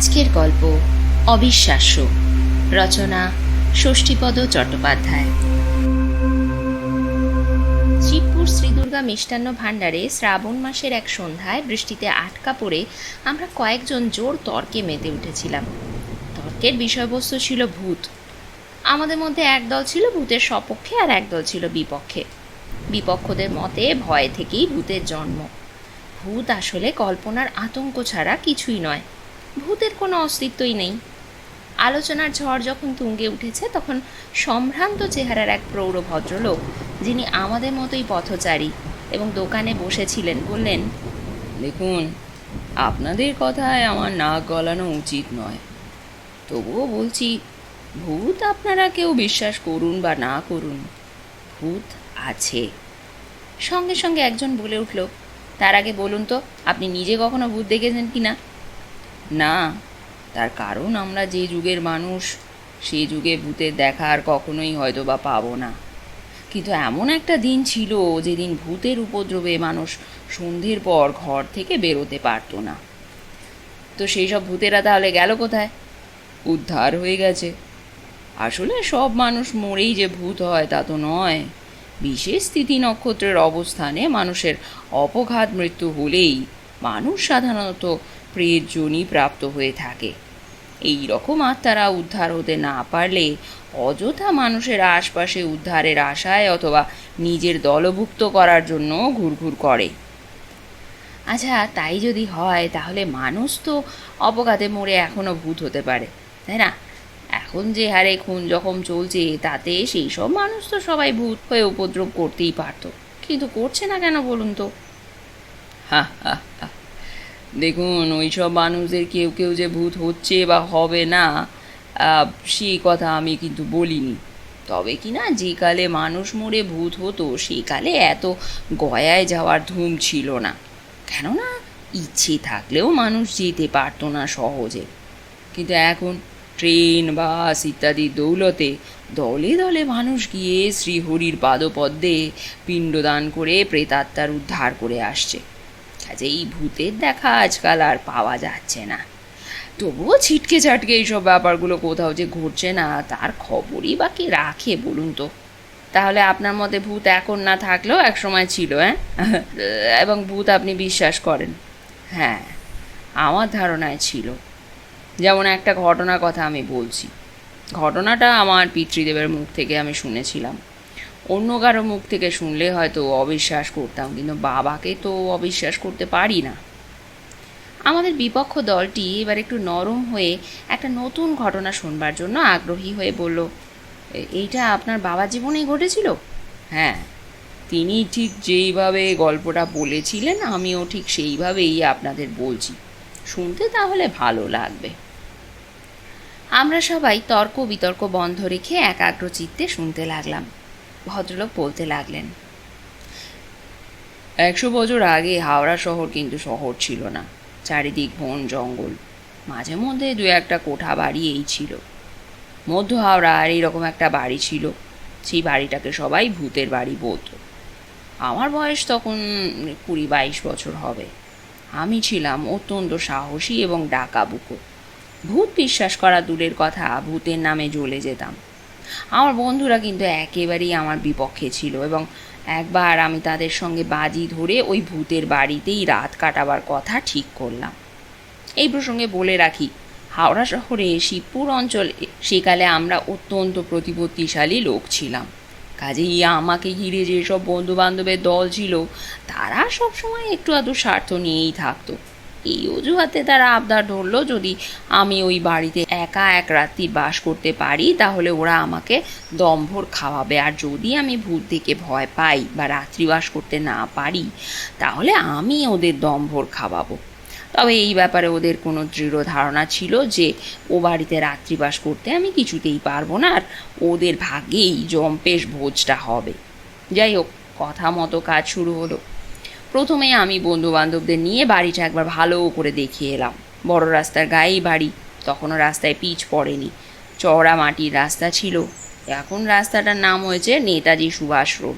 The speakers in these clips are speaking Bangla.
আজকের গল্প অবিশ্বাস্য। রচনা ষষ্ঠীপদ চট্টোপাধ্যায়। শিবপুর শ্রীদুর্গা মিষ্টান্ন ভাণ্ডারে শ্রাবণ মাসের এক সন্ধ্যায় বৃষ্টিতে আটকা পড়ে আমরা কয়েকজন জোর তর্কে মেতে উঠেছিলাম। তর্কের বিষয়বস্তু ছিল ভূত। আমাদের মধ্যে একদল ছিল ভূতের সপক্ষে আর একদল ছিল বিপক্ষে। বিপক্ষদের মতে ভয় থেকেই ভূতের জন্ম। ভূত আসলে কল্পনার আতঙ্ক ছাড়া কিছুই নয়। ভূতের কোনো অস্তিত্বই নেই। আলোচনার ঝড় যখন তুঙ্গে উঠেছে, তখন সম্ভ্রান্ত চেহারার এক প্রৌঢ় ভদ্রলোক, যিনি আমাদের মতোই পথচারী এবং দোকানে বসেছিলেন, বললেন, দেখুন, আপনাদের কথায় আমার নাক গলানো উচিত নয়। তবুও বলছি, ভূত আপনারা কেউ বিশ্বাস করুন বা না করুন, ভূত আছে। সঙ্গে সঙ্গে একজন বলে উঠল, তার আগে বলুন তো, আপনি নিজে কখনো ভূত দেখেছেন কি না না, তার কারণ আমরা যে যুগের মানুষ, সে যুগে ভূতের দেখা আর কখনোই হয়তো বা পাবো না। কিন্তু এমন একটা দিন ছিল যেদিন ভূতের উপদ্রবে মানুষ সন্ধ্যের পর ঘর থেকে বেরোতে পারতো না। তো সেই সব ভূতেরা তাহলে গেল কোথায়? উদ্ধার হয়ে গেছে। আসলে সব মানুষ মরেই যে ভূত হয় তা তো নয়। বিশেষ স্থিতি নক্ষত্রের অবস্থানে মানুষের অপঘাত মৃত্যু হলেই মানুষ সাধারণত প্রেতজনই প্রাপ্ত হয়ে থাকে। এই রকম আত্মারা উদ্ধার হতে না পারলে অযথা মানুষের আশপাশে উদ্ধারের আশায় অথবা নিজের দলভুক্ত করার জন্য ঘুরঘুর করে। আচ্ছা তাই যদি হয়, তাহলে মানুষ তো অপঘাতে মরে এখনও ভূত হতে পারে, তাই না? এখন যে হারে খুন যখন চলছে, তাতে সেই সব মানুষ তো সবাই ভূত হয়ে উপদ্রব করতেই পারতো। কিন্তু করছে না কেন বলুন তো? হা হা। দেখুন, ওইসব মানুষদের কেউ কেউ যে ভূত হচ্ছে বা হবে না সেই কথা আমি কিন্তু বলিনি। তবে কি না, যে কালে মানুষ মরে ভূত হতো সেই কালে এত গয়ায় যাওয়ার ধুম ছিল না। কেননা, ইচ্ছে থাকলেও মানুষ যেতে পারতো না সহজে। কিন্তু এখন ট্রেন, বাস ইত্যাদি দৌলতে দলে দলে মানুষ গিয়ে শ্রীহরির পাদপদ্মে পিণ্ডদান করে প্রেতাত্মার উদ্ধার করে আসছে। কাজেই ভূতের দেখা আজকাল আর পাওয়া যাচ্ছে না। তবুও ছিটকে ছাটকে এইসব ব্যাপারগুলো কোথাও যে ঘটছে না, তার খবরই বা কে রাখে বলুন তো? তাহলে আপনার মতে ভূত এখন না থাকলেও এক সময় ছিল হ্যাঁ এবং ভূত আপনি বিশ্বাস করেন? হ্যাঁ আমার ধারণায় ছিল। যেমন একটা ঘটনার কথা আমি বলছি। ঘটনাটা আমার পিতৃদেবের মুখ থেকে আমি শুনেছিলাম। অন্য কারও মুখ থেকে শুনলে হয়তো অবিশ্বাস করতাম, কিন্তু বাবাকে তো অবিশ্বাস করতে পারি না। আমাদের বিপক্ষ দলটি এবার একটু নরম হয়ে একটা নতুন ঘটনা শুনবার জন্য আগ্রহী হয়ে বলল এইটা আপনার বাবা জীবনেই ঘটেছিল? হ্যাঁ তিনি ঠিক যেইভাবে গল্পটা বলেছিলেন, আমিও ঠিক সেইভাবেই আপনাদের বলছি। শুনতে তাহলে ভালো লাগবে। আমরা সবাই তর্ক বিতর্ক বন্ধ রেখে একাগ্র চিত্তে শুনতে লাগলাম। ভদ্রলোক বলতে লাগলেন, একশো বছর আগে হাওড়া শহর কিন্তু শহর ছিল না। চারিদিক বন জঙ্গল। মাঝে মধ্যে দু একটা কোঠা বাড়ি এই ছিল। মধ্য হাওড়ার এইরকম একটা বাড়ি ছিল। সেই বাড়িটাকে সবাই ভূতের বাড়ি বলতো। আমার বয়স তখন কুড়ি বাইশ বছর হবে। আমি ছিলাম অত্যন্ত সাহসী এবং ডাকাবুকো। ভূত বিশ্বাস করা দূরের কথা, ভূতের নামে জ্বলে যেতাম। আমার বন্ধুরা কিন্তু একেবারেই আমার বিপক্ষে ছিল এবং একবার আমি তাদের সঙ্গে বাজি ধরে ওই ভূতের বাড়িতেই রাত কাটাবার কথা ঠিক করলাম। এই প্রসঙ্গে বলে রাখি, হাওড়া শহরে শিবপুর অঞ্চলে, সেকালে আমরা অত্যন্ত প্রতিপত্তিশালী লোক ছিলাম। কাজেই আমাকে ঘিরে যেসব বন্ধু বান্ধবের দল ছিল, তারা সবসময় একটু আধটু স্বার্থ নিয়েই থাকতো। এই অজুহাতে তারা আবদার ধরলো, যদি আমি ওই বাড়িতে একা এক রাত্রি বাস করতে পারি, তাহলে ওরা আমাকে দম্ভর খাওয়াবে। আর যদি আমি ভূত থেকে ভয় পাই বা রাত্রিবাস করতে না পারি, তাহলে আমি ওদের দম্ভর খাওয়াবো। তবে এই ব্যাপারে ওদের কোনো দৃঢ় ধারণা ছিল যে, ও বাড়িতে রাত্রিবাস করতে আমি কিছুতেই পারব না, আর ওদের ভাগ্যেই জম্পেশ ভোজটা হবে। যাই হোক, কথা মতো কাজ শুরু হলো। প্রথমে আমি বন্ধু বান্ধবদের নিয়ে বাড়িটা একবার ভালো করে দেখিয়ে এলাম। বড় রাস্তার গায়েই বাড়ি, তখনও রাস্তায় পিচ পড়েনি। চওড়া মাটির রাস্তা ছিল। এখন রাস্তাটার নাম হয়েছে নেতাজি সুভাষ রোড।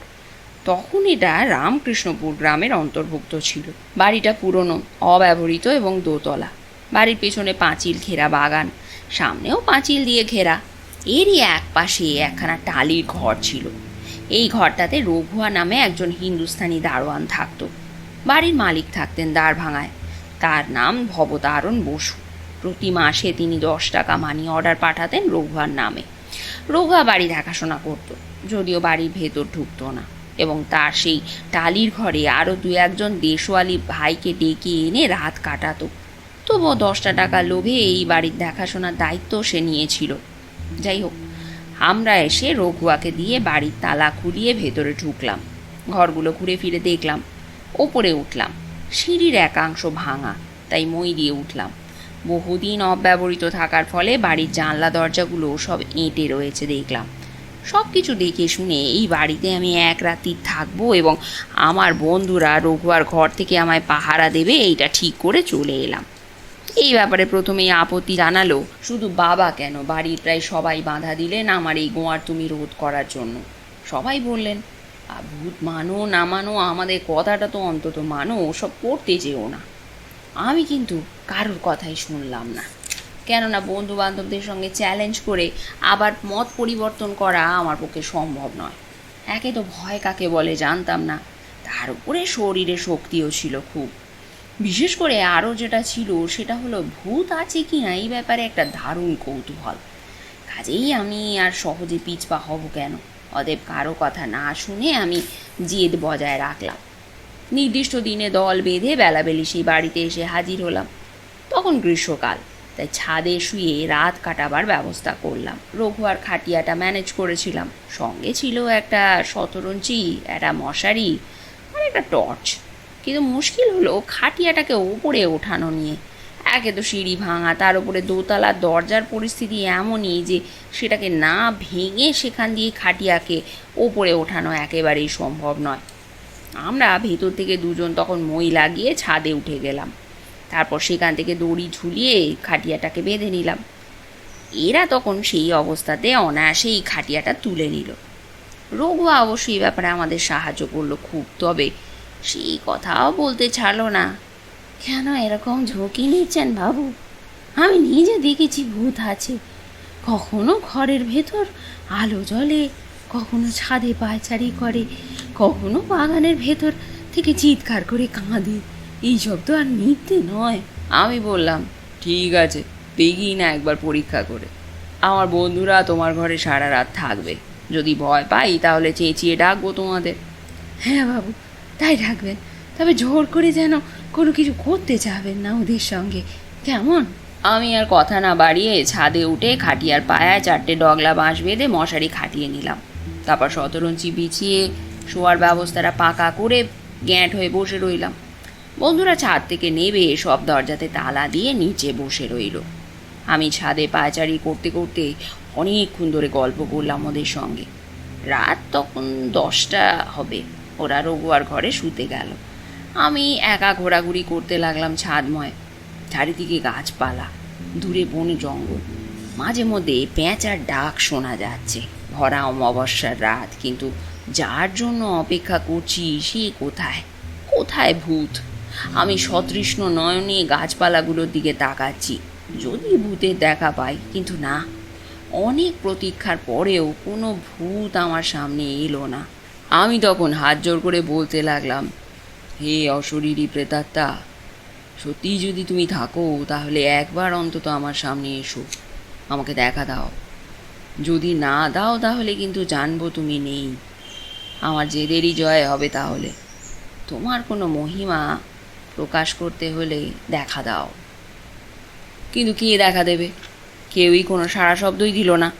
তখন এটা রামকৃষ্ণপুর গ্রামের অন্তর্ভুক্ত ছিল। বাড়িটা পুরনো, অব্যবহৃত এবং দোতলা। বাড়ির পেছনে পাঁচিল ঘেরা বাগান, সামনেও পাঁচিল দিয়ে ঘেরা। এরই এক পাশে একখানা টালির ঘর ছিল। এই ঘরটাতে রঘুয়া নামে একজন হিন্দুস্তানি দারোয়ান থাকতো। বাড়ির মালিক থাকতেন দাঁড় ভাঙায়। তার নাম ভবতারণ বসু। প্রতি মাসে তিনি দশ টাকা মানি অর্ডার পাঠাতেন রঘুয়ার নামে। রঘুয়া বাড়ি দেখাশোনা করত, যদিও বাড়ির ভেতর ঢুকতো না এবং তার সেই টালির ঘরে আরও দু একজন দেশওয়ালি ভাইকে ডেকে এনে রাত কাটাতো। তবুও দশটা টাকা লোভে এই বাড়ির দেখাশোনার দায়িত্ব সে নিয়েছিল। যাই হোক, আমরা এসে রঘুয়াকে দিয়ে বাড়ির তালা খুলিয়ে ভেতরে ঢুকলাম। ঘরগুলো ঘুরে ফিরে দেখলাম। ওপরে উঠলাম। সিঁড়ির একাংশ ভাঙা তাই মই দিয়ে উঠলাম। বহুদিন অব্যবহৃত থাকার ফলে বাড়ির জানলা দরজাগুলো সব এঁটে রয়েছে দেখলাম। সব কিছু দেখে শুনে এই বাড়িতে আমি এক রাত্রি থাকব এবং আমার বন্ধুরা রঘুয়ার ঘর থেকে আমায় পাহারা দেবে এইটা ঠিক করে চলে এলাম। এই ব্যাপারে প্রথমেই আপত্তি জানালো শুধু বাবা কেন? বাড়ির প্রায় সবাই বাধা দিলেন আমার এই গোয়ার তুমি রোধ করার জন্য। সবাই বললেন "আ, ভূত মানো, না মানো, আমাদের কথাটা তো অন্তত মানো, ওসব করতে যেও না। আমি কিন্তু কারোর কথাই শুনলাম না। কেননা বন্ধু বান্ধবদের সঙ্গে চ্যালেঞ্জ করে আবার মত পরিবর্তন করা আমার পক্ষে সম্ভব নয়। একে তো ভয় কাকে বলে জানতাম না। তার উপরে শরীরে শক্তিও ছিল খুব। বিশেষ করে আরও যেটা ছিল, সেটা হলো ভূত আছে কি না এই ব্যাপারে একটা দারুণ কৌতূহল। কাজেই আমি আর সহজে পিছপা হব কেন? অতএব কারও কথা না শুনে আমি জেদ বজায় রাখলাম। নির্দিষ্ট দিনে দল বেঁধে বেলাবেলি সেই বাড়িতে এসে হাজির হলাম। তখন গ্রীষ্মকাল, তাই ছাদে শুয়ে রাত কাটাবার ব্যবস্থা করলাম। রঘু আর খাটিয়াটা ম্যানেজ করেছিলাম। সঙ্গে ছিল একটা শতরঞ্চি একটা মশারি আর একটা টর্চ। কিন্তু মুশকিল হলো খাটিয়াটাকে ওপরে ওঠানো নিয়ে। একে তো সিঁড়ি ভাঙা, তার উপরে দোতলা দরজার পরিস্থিতি এমনই যে সেটাকে না ভেঙে সেখান দিয়ে খাটিয়াকে ওপরে ওঠানো একেবারেই সম্ভব নয়। আমরা ভেতর থেকে দুজন তখন মই লাগিয়ে ছাদে উঠে গেলাম। তারপর সেখান থেকে দড়ি ঝুলিয়ে খাটিয়াটাকে বেঁধে নিলাম। এরা তখন সেই অবস্থাতে অনায়াসেই খাটিয়াটা তুলে নিল। রঘুয়া অবশ্যই ব্যাপারে আমাদের সাহায্য করল খুব, তবে সেই কথাও বলতে ছাড়লো না। কেন এরকম ঝুঁকি নিচ্ছেন বাবু? আমি নিজে দেখেছি ভূত আছে। কখনো ঘরের ভেতর আলো জ্বলে কখনো ছাদে পায়চারি করে কখনো বাগানের ভেতর থেকে চিৎকার করে কাঁদে। এইসব তো আর মিথ্যে নয়। আমি বললাম ঠিক আছে দেখি না একবার পরীক্ষা করে। আমার বন্ধুরা তোমার ঘরে সারা রাত থাকবে। যদি ভয় পাই তাহলে চেঁচিয়ে ডাকবো তোমাদের। হ্যাঁ বাবু তাই রাখবেন তবে জোর করে যেন কোনো কিছু করতে যাবেন না ওদের সঙ্গে। কেমন? আমি আর কথা না বাড়িয়ে ছাদে উঠে খাটিয়ার পায়ায় চারটে ডগলা বাঁশ বেঁধে মশারি খাটিয়ে নিলাম। তারপর শতরঞ্চি বিছিয়ে শোয়ার ব্যবস্থাটা পাকা করে গ্যাঁট হয়ে বসে রইলাম। বন্ধুরা ছাদ থেকে নেবে সব দরজাতে তালা দিয়ে নিচে বসে রইল। আমি ছাদে পায়চারি করতে করতে অনেকক্ষণ ধরে গল্প করলাম ওদের সঙ্গে। রাত তখন দশটা হবে। ওরা রঘুয়ার ঘরে শুতে গেল। আমি একা ঘোরাঘুরি করতে লাগলাম ছাদময়। চারিদিকে গাছপালা, দূরে বন জঙ্গল, মাঝে মধ্যে পেঁচার ডাক শোনা যাচ্ছে। ভরা অমাবস্যার রাত, কিন্তু যার জন্য অপেক্ষা করছি সে কোথায়? কোথায় ভূত? আমি সতৃষ্ণ নয়নে গাছপালাগুলোর দিকে তাকাচ্ছি। যদি ভূতের দেখা পাই, কিন্তু না। অনেক প্রতীক্ষার পরেও কোনো ভূত আমার সামনে এলো না। আমি তখন হাত জোর করে বলতে লাগলাম হে অশরীরী প্রেতাত্মা সত্যিই যদি তুমি থাকো, তাহলে একবার অন্তত আমার সামনে এসো, আমাকে দেখা দাও। যদি না দাও, তাহলে কিন্তু জানব তুমি নেই। আমার জেদেরই জয় হবে তাহলে। তোমার কোনো মহিমা প্রকাশ করতে হলে দেখা দাও। কিন্তু কে দেখা দেবে? কেউই কোনো সারা শব্দই দিল না।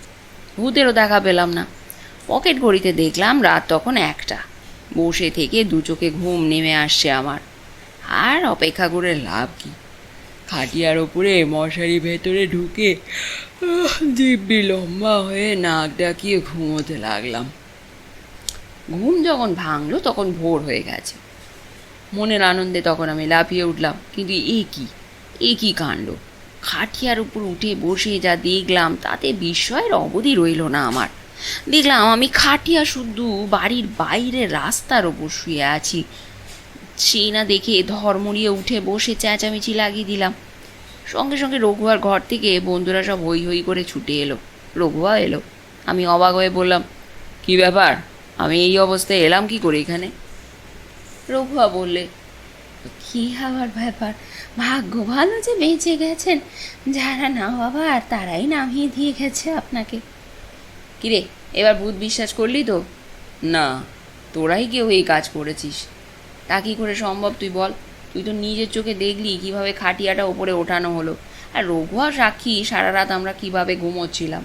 ভূতেরও দেখা পেলাম না। পকেট ঘড়িতে দেখলাম রাত তখন একটা। বসে থেকে দু চোখে ঘুম নেমে আসছে আমার। আর অপেক্ষা করে লাভ কি? খাটিয়ার ওপরে মশারি ভেতরে ঢুকে দিব্যি লম্বা হয়ে নাক ডাকিয়ে ঘুমোতে লাগলাম। ঘুম যখন ভাঙলো, তখন ভোর হয়ে গেছে। মনের আনন্দে তখন আমি লাফিয়ে উঠলাম। কিন্তু এ কি? এ কি কাণ্ড? খাটিয়ার উপর উঠে বসে যা দেখলাম, তাতে বিস্ময়ের অবধি রইল না আমার। দেখলাম আমি খাটিয়া শুদ্ধ বাড়ির বাইরে রাস্তার ওপর শুয়ে আছি। সেই না দেখে ধর্মড়িয়ে উঠে বসে চেঁচামেচি লাগিয়ে দিলাম। সঙ্গে সঙ্গে রঘুয়ার ঘর থেকে বন্ধুরা সব হই হই করে ছুটে এলো। রঘুয়া এলো। আমি অবাক হয়ে বললাম, কি ব্যাপার? আমি এই অবস্থায় এলাম কি করে এখানে? রঘুয়া বললে, কি হওয়ার ব্যাপার? ভাগ্য ভালো যে বেঁচে গেছেন। যারা না বাবার তারাই নামিয়ে দিয়ে গেছে আপনাকে। কিরে, এবার ভূত বিশ্বাস করলি তো? না, তোরাই কেউ এই কাজ করেছিস। তা কি করে সম্ভব তুই বল? তুই তো নিজের চোখে দেখলি কীভাবে খাটিয়াটা ওপরে ওঠানো হলো। আর রঘুয়া সাক্ষী সারা রাত আমরা কীভাবে ঘুমোচ্ছিলাম?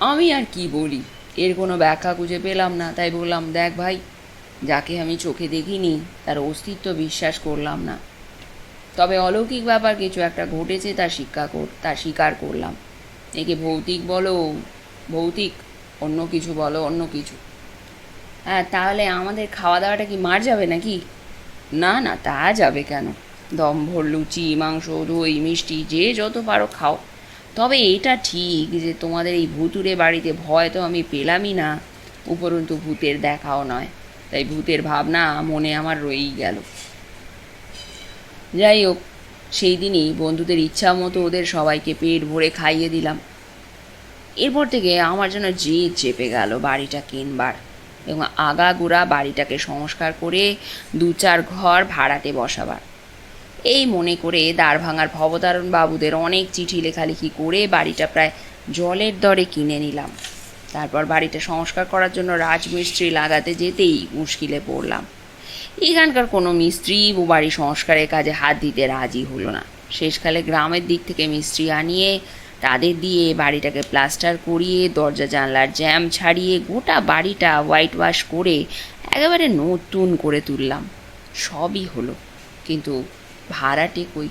আমি আর কি বলি? এর কোনো ব্যাখ্যা খুঁজে পেলাম না, তাই বললাম, দেখ ভাই, যাকে আমি চোখে দেখিনি, তার অস্তিত্ব বিশ্বাস করলাম না। তবে অলৌকিক ব্যাপার কিছু একটা ঘটেছে, তার শিক্ষা কর, তার স্বীকার করলাম। একে ভৌতিক বলো ভৌতিক, অন্য কিছু বলো, অন্য কিছু। হ্যাঁ তাহলে আমাদের খাওয়া দাওয়াটা কি মার যাবে নাকি? না না, তা যাবে কেন? দম্ভর লুচি, মাংস, দই, মিষ্টি, যে যত পারো খাও। তবে এটা ঠিক যে তোমাদের এই ভুতুরে বাড়িতে ভয় তো আমি পেলামই না। উপরন্তু ভূতের দেখাও নয়। তাই ভূতের ভাবনা মনে আমার রয়েই গেল। যাই হোক, সেই দিনই বন্ধুদের ইচ্ছা মতো ওদের সবাইকে পেট ভরে খাইয়ে দিলাম। এরপর থেকে আমার যেন জেদ চেপে গেল বাড়িটা কিনবার এবং আগাগোড়া বাড়িটাকে সংস্কার করে দু চার ঘর ভাড়াটে বসাবার। এই মনে করে দাঁড় ভাঙার ভবতারণ বাবুদের অনেক চিঠি লেখালেখি করে বাড়িটা প্রায় জলের দরে কিনে নিলাম। তারপর বাড়িটা সংস্কার করার জন্য রাজমিস্ত্রি লাগাতে যেতেই মুশকিলে পড়লাম। এখানকার কোনো মিস্ত্রি ও বাড়ি সংস্কারের কাজে হাত দিতে রাজি হলো না। শেষকালে গ্রামের দিক থেকে মিস্ত্রি আনিয়ে তাদের দিয়ে বাড়িটাকে প্লাস্টার করিয়ে, দরজা জানলার জ্যাম ছাড়িয়ে গোটা বাড়িটা হোয়াইট ওয়াশ করে একেবারে নতুন করে তুললাম। সবই হলো। কিন্তু ভাড়াটে কই?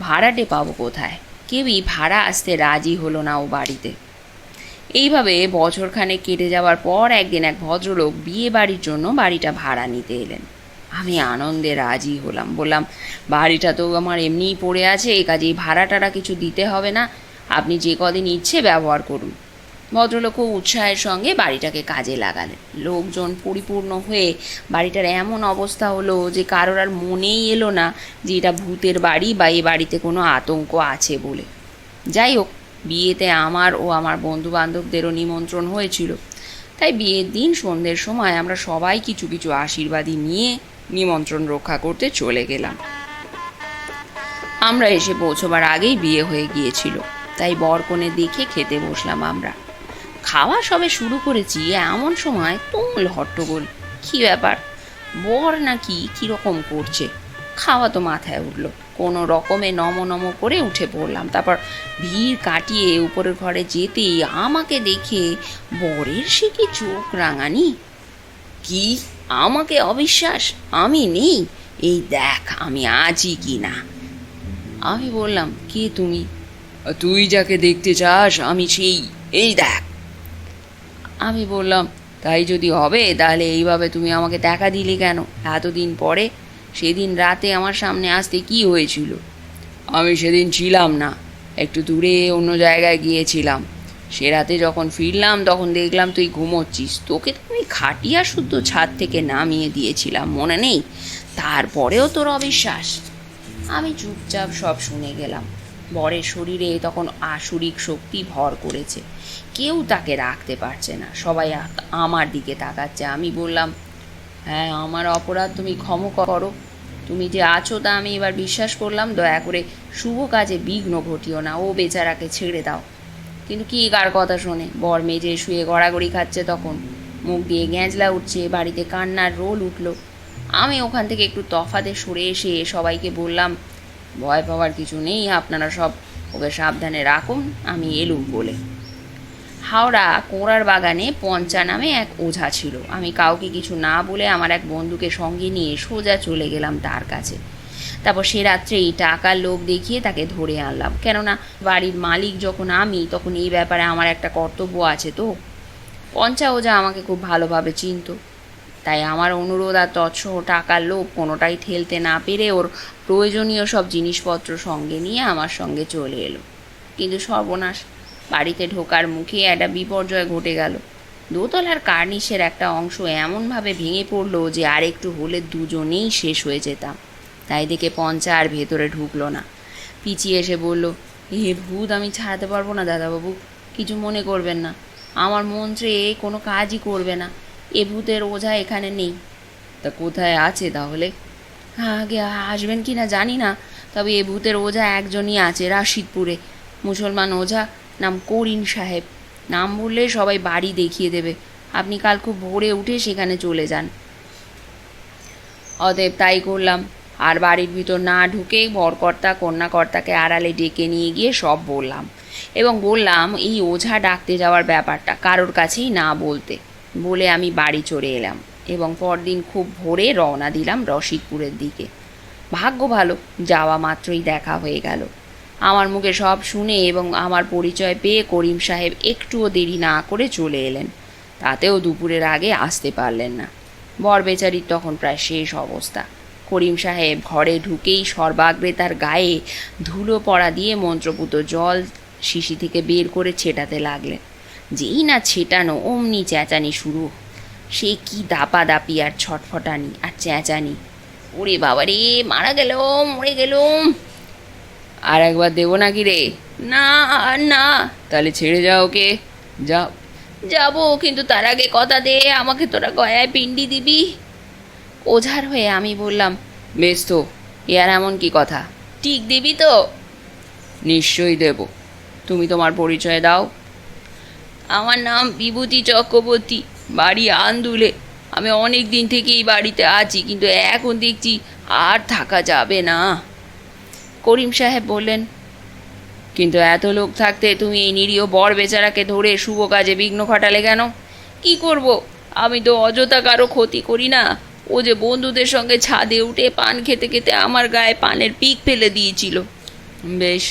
ভাড়াটে পাবো কোথায়? কেউই ভাড়া আসতে রাজি হলো না ও বাড়িতে। এইভাবে বছরখানে কেটে যাওয়ার পর একদিন এক ভদ্রলোক বিয়ে বাড়ির জন্য বাড়িটা ভাড়া নিতে এলেন। আমি আনন্দে রাজি হলাম। বললাম, বাড়িটা তো আমার এমনিই পড়ে আছে কাজেই ভাড়া টাড়া কিছু দিতে হবে না। আপনি যে কদিন ইচ্ছে ব্যবহার করুন। ভদ্রলোক উৎসাহের সঙ্গে বাড়িটাকে কাজে লাগালেন। লোকজন পরিপূর্ণ হয়ে বাড়িটার এমন অবস্থা হলো যে কারোর আর মনেই এলো না যে এটা ভূতের বাড়ি বা এই বাড়িতে কোনো আতঙ্ক আছে বলে। যাই হোক, বিয়েতে আমার ও আমার বন্ধু বান্ধবদেরও নিমন্ত্রণ হয়েছিল। তাই বিয়ের দিন সন্ধ্যের সময় আমরা সবাই কিছু কিছু আশীর্বাদী নিয়ে নিমন্ত্রণ রক্ষা করতে চলে গেলাম। আমরা এসে পৌঁছবার আগেই বিয়ে হয়ে গিয়েছিল। তাই বরকনে দেখে খেতে বসলাম আমরা। খাওয়া সবে শুরু করেছি, এমন সময় তুমুল হট্টগোল। কি ব্যাপার? বর নাকি কীরকম করছে? খাওয়া তো মাথায় উঠল। কোনো রকমে নম নম করে উঠে পড়লাম। তারপর ভিড় কাটিয়ে উপরের ঘরে যেতেই আমাকে দেখে বরের সে কি চোখ রাঙানি। কি? আমাকে অবিশ্বাস? আমি নেই? এই দেখ, আমি আছি কি না আমি বললাম, কে তুমি? তুই যাকে দেখতে চাস, আমি সেই, এই দেখ। আমি বললাম, তাই যদি হবে, তাহলে এইভাবে তুমি আমাকে দেখা দিলে কেন? এতদিন পরে, সেদিন রাতে আমার সামনে আসতে কি হয়েছিল? আমি সেদিন ছিলাম না, একটু দূরে অন্য জায়গায় গিয়েছিলাম। সে রাতে যখন ফিরলাম, তখন দেখলাম তুই ঘুমোচ্ছিস। তোকে তো আমি খাটিয়া শুদ্ধ ছাদ থেকে নামিয়ে দিয়েছিলাম, মনে নেই? তারপরেও তোর অবিশ্বাস। আমি চুপচাপ সব শুনে গেলাম। বরের শরীরে তখন আসুরিক শক্তি ভর করেছে। কেউ তাকে রাখতে পারছে না। সবাই আমার দিকে তাকাচ্ছে। আমি বললাম হ্যাঁ আমার অপরাধ তুমি ক্ষম করো। তুমি যে আছো তা আমি এবার বিশ্বাস করলাম। দয়া করে শুভ কাজে বিঘ্ন ঘটিও না। ও বেচারাকে ছেড়ে দাও। কিন্তু কি কার কথা শোনে? বর মেজে শুয়ে গড়াগড়ি খাচ্ছে তখন। মুখ দিয়ে গ্যাঁজলা উঠছে, বাড়িতে কান্নার রোল উঠল। আমি ওখান থেকে একটু তফাতে সরে এসে সবাইকে বললাম ভয় পাওয়ার কিছু নেই, আপনারা সব ওকে সাবধানে রাখুন, আমি এলুম বলে। হাওড়া কোড়ার বাগানে পঞ্চা নামে এক ওঝা ছিল। আমি কাউকে কিছু না বলে আমার এক বন্ধুকে সঙ্গে নিয়ে সোজা চলে গেলাম তার কাছে। তারপর সে রাত্রেই টাকার লোভ দেখিয়ে তাকে ধরে আনলাম। কেননা বাড়ির মালিক যখন আমি, তখন এই ব্যাপারে আমার একটা কর্তব্য আছে তো। পঞ্চা ওঝা আমাকে খুব ভালোভাবে চিনতো। তাই আমার অনুরোধ আর তৎসহ টাকার লোভ কোনোটাই ঠেলতে না পেরে ওর প্রয়োজনীয় সব জিনিসপত্র সঙ্গে নিয়ে আমার সঙ্গে চলে এলো। কিন্তু সর্বনাশ, বাড়িতে ঢোকার মুখে একটা বিপর্যয় ঘটে গেল। দোতলার কার্নিশের একটা অংশ এমনভাবে ভেঙে পড়ল যে আর একটু হলে দুজনেই শেষ হয়ে যেতাম। তাই দেখে পঞ্চা আর ভেতরে ঢুকলো না। পিছিয়ে এসে বলল, এ ভূত, আমি ছাড়াতে পারব না দাদাবাবু। কিছু মনে করবেন না। আমার মন্ত্রে কোনো কাজই করবে না। এ ভূতের ওঝা এখানে নেই। তা কোথায় আছে তাহলে? আগে আসবেন কি না জানি না, তবে এ ভূতের ওঝা একজনই আছে রাশিদপুরে। মুসলমান ওঝা নাম করিম সাহেব। নাম বললে সবাই বাড়ি দেখিয়ে দেবে। আপনি কাল খুব ভোরে উঠে সেখানে চলে যান। অতএব তাই করলাম। আর বাড়ির ভিতর না ঢুকে বরকর্তা, কন্যাকর্তাকে আড়ালে ডেকে নিয়ে গিয়ে সব বললাম। এবং বললাম, এই ওঝা ডাকতে যাওয়ার ব্যাপারটা কারোর কাছেই না বলতে। বলে আমি বাড়ি চলে এলাম এবং পরদিন খুব ভোরে রওনা দিলাম রশিদপুরের দিকে। ভাগ্য ভালো, যাওয়া মাত্রই দেখা হয়ে গেল। আমার মুখে সব শুনে এবং আমার পরিচয় পেয়ে করিম সাহেব একটুও দেরি না করে চলে এলেন। তাতেও দুপুরের আগে আসতে পারলেন না। বর বেচারির তখন প্রায় শেষ অবস্থা। করিম সাহেব ঘরে ঢুকেই সর্বাগ্রে তার গায়ে ধুলো পড়া দিয়ে মন্ত্রপুত জল শিশি থেকে বের করে ছেটাতে লাগলেন। যেই না ছেটানো, অমনি চেঁচানি শুরু। সে কি দাপাদাপি আর ছটফটানি আর চেঁচানি। ওরে বাবা রে, মারা গেলুম, মরে গেলুম। আর একবার দেবো নাকি রে? না, আর না। তাহলে ছেড়ে যাও ওকে। যা। যাব, কিন্তু তার আগে কথা দে, আমাকে তোরা গয়ায় পিন্ডি দিবি। ওঝার হয়ে আমি বললাম, বেশ তো, এ আর এমন কি কথা? ঠিক দিবি তো? নিশ্চয়ই দেব। তুমি তোমার পরিচয় দাও। আমার নাম বিভূতি চক্রবর্তী, বাড়ি আন্দুলে। আমি অনেক দিন থেকে এই বাড়িতে আছি, কিন্তু এখন দেখছি আর থাকা যাবে না। করিম সাহেব বললেন, কিন্তু এত লোক থাকতে তুমি এই নিরীহ বর বেচারাকে ধরে শুভ কাজে বিঘ্ন ঘটালে কেন? কি করব? আমি তো অযথা কারও ক্ষতি করি না। ও যে বন্ধুদের সঙ্গে ছাদে উঠে পান খেতে খেতে আমার গায়ে পানের পিক ফেলে দিয়েছিল। বেশ,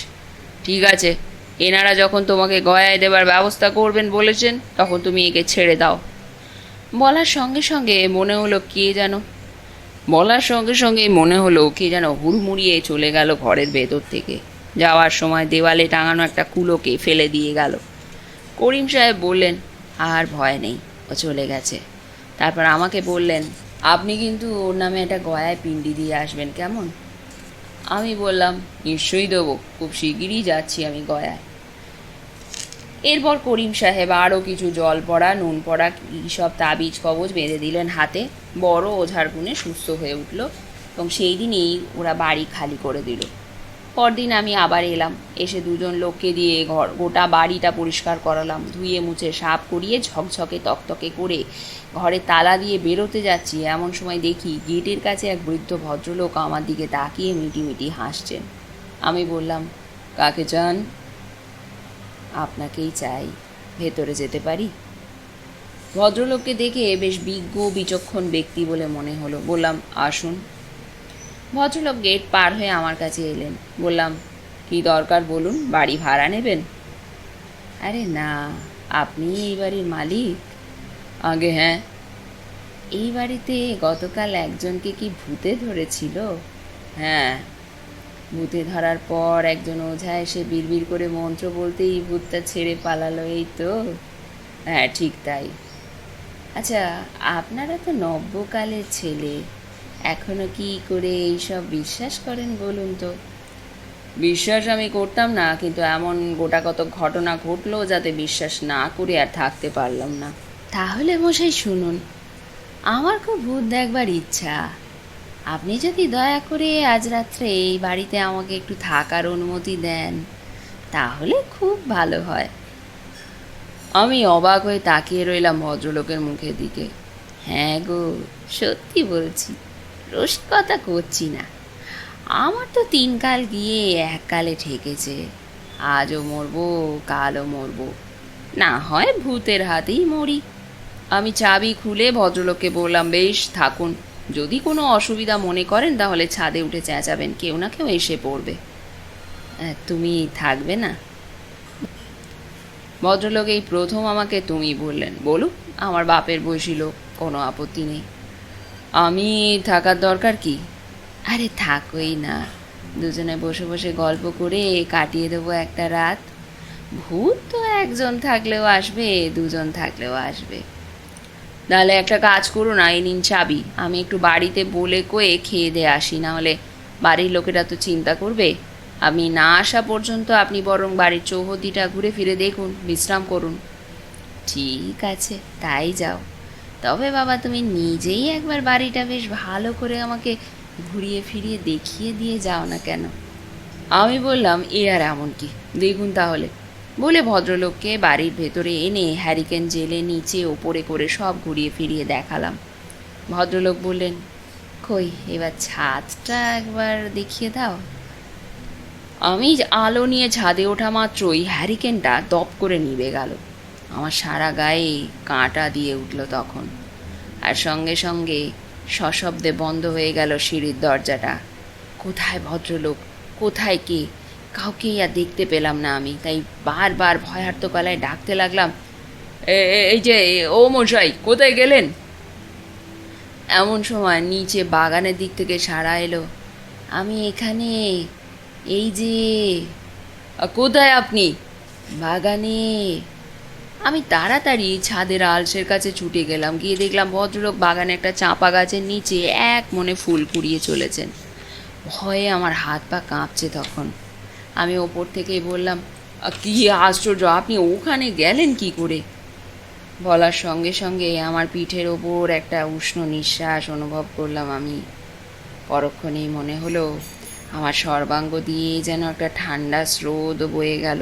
ঠিক আছে। এনারা যখন তোমাকে গয়ায় দেবার ব্যবস্থা করবেন বলেছেন, তখন তুমি একে ছেড়ে দাও। বলার সঙ্গে সঙ্গে মনে হলো কে যেন, বলার সঙ্গে সঙ্গে মনে হলো কে যেন হুড়মুড়িয়ে চলে গেল ঘরের ভেতর থেকে। যাওয়ার সময় দেওয়ালে টাঙানো একটা কুলোকে ফেলে দিয়ে গেল। করিম সাহেব বললেন, আর ভয় নেই, ও চলে গেছে। তারপর আমাকে বললেন, আপনি কিন্তু ওর নামে একটা গয়ায় পিন্ডি দিয়ে আসবেন কেমন? আমি বললাম, নিশ্চয়ই দেবো, খুব শিগগিরই যাচ্ছি আমি গয়ায়। এরপর করিম সাহেব আরও কিছু জল পড়া, নুন পড়া সব তাবিজ কবজ বেঁধে দিলেন হাতে। বড় ওঝার গুণে সুস্থ হয়ে উঠল এবং সেই দিনই ওরা বাড়ি খালি করে দিল। পরদিন আমি আবার এলাম। এসে দুজন লোককে দিয়ে ঘর গোটা বাড়িটা পরিষ্কার করালাম। ধুয়ে মুছে সাপ করিয়ে ঝকঝকে তকতকে করে ঘরে তালা দিয়ে বেরোতে যাচ্ছি। এমন সময় দেখি গেটের কাছে এক বৃদ্ধ ভদ্রলোক আমার দিকে তাকিয়ে মিটি মিটি হাসছেন। আমি বললাম, কাকে চান? আপনাকেই চাই। ভেতরে যেতে পারি? ভদ্রলোককে দেখে বেশ বিজ্ঞ, বিচক্ষণ ব্যক্তি বলে মনে হলো। বললাম, আসুন। ভদ্রলোক গেট পার হয়ে আমার কাছে এলেন। বললাম, কি দরকার বলুন? বাড়ি ভাড়া নেবেন? আরে না, আপনি এই বাড়ির মালিক? আগে হ্যাঁ। এই বাড়িতে গতকাল একজনকে কি ভূতে ধরেছিল? হ্যাঁ। ভূতে ধরার পর একজন ওঝা এসে বিড়বিড় করে মন্ত্র বলতেই ভূতটা ছেড়ে পালালো, এই তো। হ্যাঁ ঠিক তাই। আচ্ছা আপনারা তো নব্যকালের ছেলে, এখনও কি করে এইসব বিশ্বাস করেন বলুন তো? বিশ্বাস আমি করতাম না, কিন্তু এমন গোটা কত ঘটনা ঘটলো যাতে বিশ্বাস না করে আর থাকতে পারলাম না। তাহলে মশাই শুনুন, আমার খুব ভূত দেখবার ইচ্ছা। আপনি যদি দয়া করে আজ রাত্রে এই বাড়িতে আমাকে একটু থাকার অনুমতি দেন, তাহলে খুব ভালো হয়। আমি অবাক হয়ে তাকিয়ে রইলাম ভদ্রলোকের মুখের দিকে। হ্যাঁ গো, সত্যি বলছি, রসিকতা করছি না। আমার তো তিন কাল গিয়ে এক কালে ঠেকেছে, আজও মরবো, কালও মরবো। না হয় ভূতের হাতেই মরি। আমি চাবি খুলে ভদ্রলোককে বললাম, বেশ, থাকুন। যদি কোনো অসুবিধা মনে করেন, তাহলে ছাদে উঠে চেঁচাবেন। কেউ না কেউ এসে পড়বে। তুমি থাকবে না। ভদ্রলোক এই প্রথম আমাকে তুমি বললেন। বলুক, আমার বাপের বয়সী কোনো আপত্তি নেই। আমি থাকার দরকার কি? আরে থাকোই না। দুজনে বসে বসে গল্প করে কাটিয়ে দেবো একটা রাত। ভূত তো একজন থাকলেও আসবে, দুজন থাকলেও আসবে। তাহলে একটা কাজ করুন এই নিন চাবি। আমি একটু বাড়িতে বলে কয়ে খেয়ে দিয়ে আসি না হলে বাড়ির লোকেরা তো চিন্তা করবে। আমি না আসা পর্যন্ত আপনি বরং বাড়ির চৌহদিটা ঘুরে ফিরে দেখুন, বিশ্রাম করুন। ঠিক আছে, তাই যাও। তবে বাবা, তুমি নিজেই একবার বাড়িটা বেশ ভালো করে আমাকে ঘুরিয়ে ফিরিয়ে দেখিয়ে দিয়ে যাও না কেন? আমি বললাম, এ আর এমন কি? দেখুন তাহলে। বলে ভদ্রলোককে বাড়ির ভেতরে এনে হ্যারিকেন জেলে নিচে ওপরে করে সব ঘুরিয়ে ফিরিয়ে দেখালাম। ভদ্রলোক বললেন, কই, এবার ছাদটা একবার দেখিয়ে দাও। আমি আলো নিয়ে ছাদে ওঠা মাত্রই হ্যারিকেনটা দপ করে নিভে গেল। আমার সারা গায়ে কাঁটা দিয়ে উঠল তখন। আর সঙ্গে সঙ্গে সশব্দে বন্ধ হয়ে গেল সিঁড়ির দরজাটা। কোথায় ভদ্রলোক? কোথায় কে? কাউকেই আর দেখতে পেলাম না আমি। তাই বারবার ভয়ার্ত গলায় ডাকতে লাগলাম, "এ- এ- এই যে ও মশাই, কোথায় গেলেন? এমন সময় নিচে বাগানের দিক থেকে সাড়া এলো, আমি এখানে, এই যে, কোথায় আপনি? বাগানে। আমি তাড়াতাড়ি ছাদের আলসের কাছে ছুটে গেলাম, গিয়ে দেখলাম ভদ্রলোক বাগানে একটা চাঁপা গাছের নিচে এক মনে ফুল কুড়িয়ে চলেছেন। ভয়ে আমার হাত পা কাঁপছে তখন। আমি ওপর থেকেই বললাম "আ, কি আশ্চর্য আপনি ওখানে গেলেন কি করে? বলার সঙ্গে সঙ্গে আমার পিঠের ওপর একটা উষ্ণ নিঃশ্বাস অনুভব করলাম আমি। পরক্ষণেই মনে হলো আমার সর্বাঙ্গ দিয়ে যেন একটা ঠান্ডা স্রোত বয়ে গেল।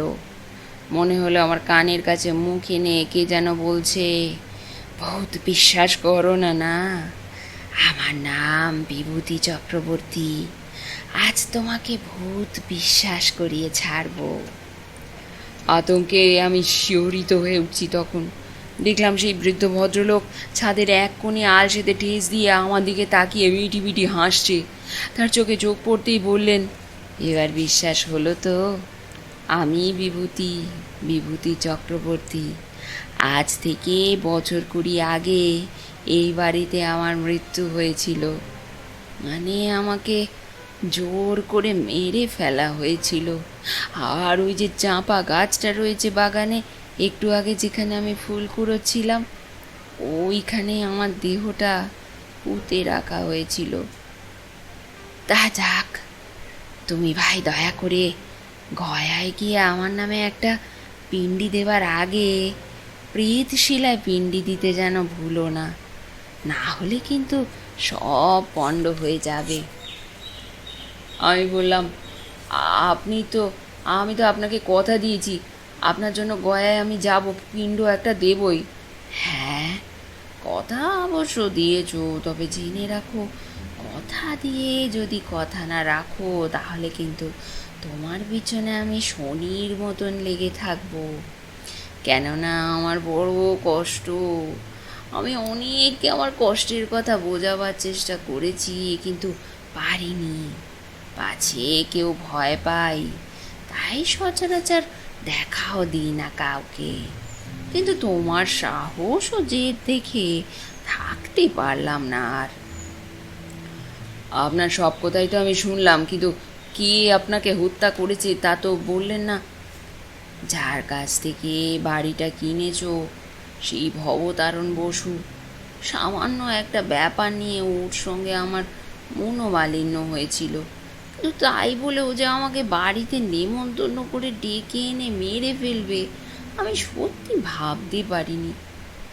মনে হলো আমার কানের কাছে মুখ এনে কে যেন বলছে বহুত বিশ্বাস করো না না। আমার নাম বিভূতি চক্রবর্তী। আজ তোমাকে ভূত বিশ্বাস করিয়ে ছাড়বো। আতঙ্কে আমি শিহরিত হয়ে উঠছি তখন। দেখলাম সেই বৃদ্ধ ভদ্রলোক ছাদের এক কোণে আলসেতে ঠেস দিয়ে আমার দিকে তাকিয়ে মিটি মিটি হাসছে। তার চোখে চোখ পড়তেই বললেন, এবার বিশ্বাস হলো তো। আমি বিভূতি বিভূতি চক্রবর্তী। আজ থেকে বছর কুড়ি আগে এই বাড়িতে আমার মৃত্যু হয়েছিল। মানে আমাকে জোর করে মেরে ফেলা হয়েছিল। আর ওই যে চাঁপা গাছটা রয়েছে বাগানে, একটু আগে যেখানে আমি ফুল কুড়োচ্ছিলাম, ওইখানে আমার দেহটা পুঁতে রাখা হয়েছিল। তা যাক, তুমি ভাই দয়া করে গয়ায় গিয়ে আমার নামে একটা পিণ্ডি দেবার আগে প্রীতশিলায় পিণ্ডি দিতে যেন ভুলো না না হলে কিন্তু সব পণ্ড হয়ে যাবে। আমি বললাম, আপনি তো, আমি তো আপনাকে কথা দিয়েছি। আপনার জন্য গয়ায় আমি যাব, পিণ্ড একটা দেবই। হ্যাঁ কথা অবশ্য দিয়েছ, তবে জেনে রাখো, কথা দিয়ে যদি কথা না রাখো, তাহলে কিন্তু তোমার পিছনে আমি শনির মতন লেগে থাকব। কেননা আমার বড় কষ্ট, আমি অনেককে আমার কষ্টের কথা বোঝাবার চেষ্টা করেছি, কিন্তু পারিনি। পাছে কেউ ভয় পায়। তাই সচরাচর দেখাও দিই না কাউকে। কিন্তু তোমার সাহস ও জেদ দেখে থাকতে পারলাম না আর। আপনার সব কথাই তো আমি শুনলাম, কিন্তু কে আপনাকে হত্যা করেছে তা তো বললেন না। যার কাছ থেকে বাড়িটা কিনেছ, সেই ভবতারণ বসু। সামান্য একটা ব্যাপার নিয়ে ওর সঙ্গে আমার মনোমালিন্য হয়েছিল। কিন্তু তাই বলেও যে আমাকে বাড়িতে নেমন্তন্ন করে ডেকে এনে মেরে ফেলবে, আমি সত্যি ভাবতে পারিনি।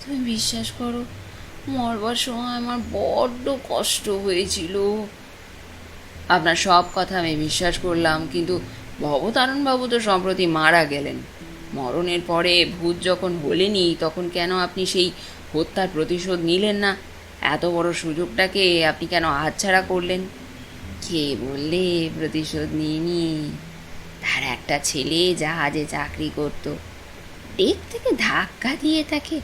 তুমি বিশ্বাস করো, মরবার সময় আমার বড্ড কষ্ট হয়েছিল। আপনার সব কথা আমি বিশ্বাস করলাম, কিন্তু ভবতারণবাবু তো সম্প্রতি মারা গেলেন। মরণের পরে ভূত যখন হলেনি তখন কেন আপনি সেই হত্যার প্রতিশোধ নিলেন না? এত বড় সুযোগটাকে আপনি কেন হাতছাড়া করলেন? কে বললে প্রতিশোধ নিইনি তার একটা ছেলে জাহাজে চাকরি করত। ডেক থেকে ধাক্কা দিয়ে তাকে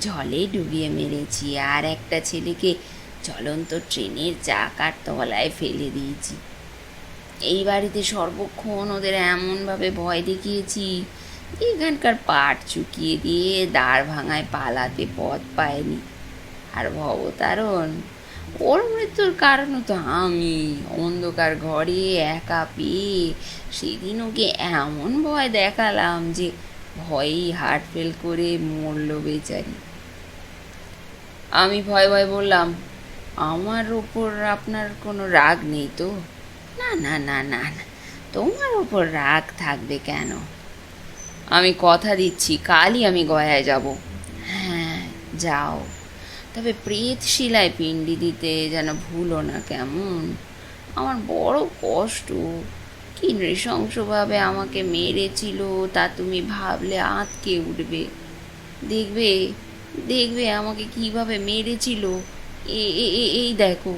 জলে ডুবিয়ে মেরেছি। আর একটা ছেলেকে চলন্ত ট্রেনের চাকার তলায় ফেলে দিয়েছি। এই বাড়িতে সর্বক্ষণ ওদের এমনভাবে ভয় দেখিয়েছি। এখানকার পাট চুকিয়ে দিয়ে দাঁড় ভাঙায় পালাতে পথ পায়নি। আর ভবতারণ ওর মৃত্যুর কারণও তো আমি। অন্ধকার ঘরে একা পেয়ে সেদিন ওকে এমন ভয় দেখালাম যে ভয়েই হার্ট ফেল করে মরল বেচারি। আমি ভয় ভয় বললাম, আমার ওপর আপনার কোনো রাগ নেই তো? না না না না না। তোমার ওপর রাগ থাকবে কেন? আমি কথা দিচ্ছি, কালই আমি গয়ায় যাব। হ্যাঁ যাও। তবে প্রেত শিলায় পিণ্ডি দিতে যেন ভুলো না কেমন? আমার বড় কষ্ট। কি নৃশংসভাবে আমাকে মেরেছিল, তা তুমি ভাবলে আঁতকে উঠবে। দেখবে দেখবে আমাকে কীভাবে মেরেছিল। এই দেখো।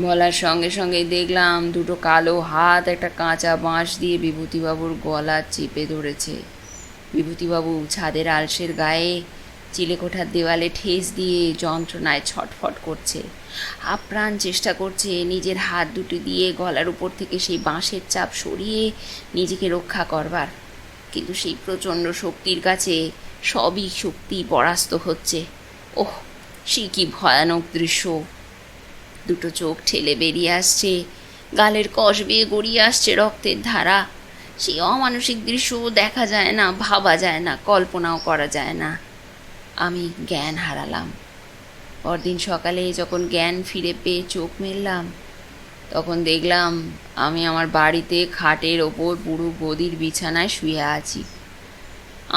বলার সঙ্গে সঙ্গে দেখলাম দুটো কালো হাত একটা কাঁচা বাঁশ দিয়ে বিভূতিবাবুর গলা চেপে ধরেছে। বিভূতিবাবু ছাদের আলসের গায়ে চিলেকোঠার দেওয়ালে ঠেস দিয়ে যন্ত্রণায় ছটফট করছে। আপ্রাণ চেষ্টা করছে নিজের হাত দুটি দিয়ে গলার উপর থেকে সেই বাঁশের চাপ সরিয়ে নিজেকে রক্ষা করবার। কিন্তু সেই প্রচণ্ড শক্তির কাছে সবই শক্তি পরাস্ত হচ্ছে। ওহ, সে কি ভয়ানক দৃশ্য। দুটো চোখ ঠেলে বেরিয়ে আসছে। গালের কষ বেয়ে গড়িয়ে আসছে রক্তের ধারা। সেই অমানসিক দৃশ্য দেখা যায় না, ভাবা যায় না, কল্পনাও করা যায় না। আমি জ্ঞান হারালাম। পরদিন সকালে যখন জ্ঞান ফিরে পেয়ে চোখ মেললাম, তখন দেখলাম আমি আমার বাড়িতে খাটের ওপর পুরো গদির বিছানায় শুয়ে আছি।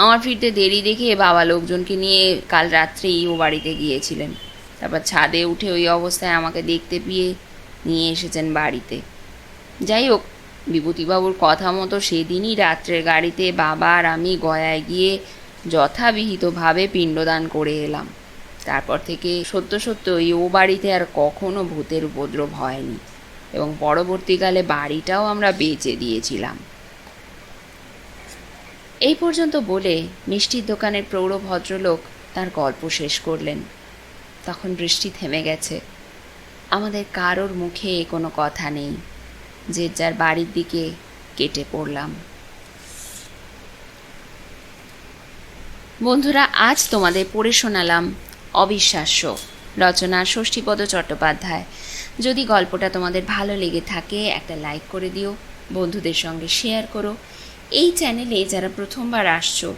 আমার ফিরতে দেরি দেখে বাবা লোকজনকে নিয়ে কাল রাত্রেই ও বাড়িতে গিয়েছিলেন। তারপর ছাদে উঠে ওই অবস্থায় আমাকে দেখতে পেয়ে নিয়ে এসেছেন বাড়িতে। যাই হোক, বিভূতিবাবুর কথা মতো সেদিনই রাত্রের গাড়িতে বাবা আর আমি গয়ায় গিয়ে যথাবিহিতভাবে পিণ্ডদান করে এলাম। তারপর থেকে সত্য সত্যই ও বাড়িতে আর কখনো ভূতের উপদ্রব হয়নি এবং পরবর্তীকালে বাড়িটাও আমরা বেচে দিয়েছিলাম। এই পর্যন্ত বলে মিষ্টির দোকানের প্রৌঢ় ভদ্রলোক তার গল্প শেষ করলেন। তখন বৃষ্টি থেমে গেছে। আমাদের কারোর মুখে কোনো কথা নেই। যে যার বাড়ির দিকে কেটে পড়লাম। বন্ধুরা, আজ তোমাদের পড়ে শোনালাম অবিশ্বাস্য রচনা ষষ্ঠীপদ চট্টোপাধ্যায়। যদি গল্পটা তোমাদের ভালো লেগে থাকে, একটা লাইক করে দিও, বন্ধুদের সঙ্গে শেয়ার করো। এই চ্যানেলে যারা প্রথমবার আসছো,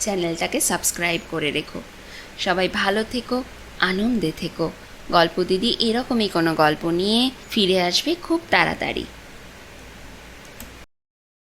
চ্যানেলটাকে সাবস্ক্রাইব করে রেখো। সবাই ভালো থেকো, আনন্দে থেকো। গল্প দিদি এরকমই কোনো গল্প নিয়ে ফিরে আসবে খুব তাড়াতাড়ি।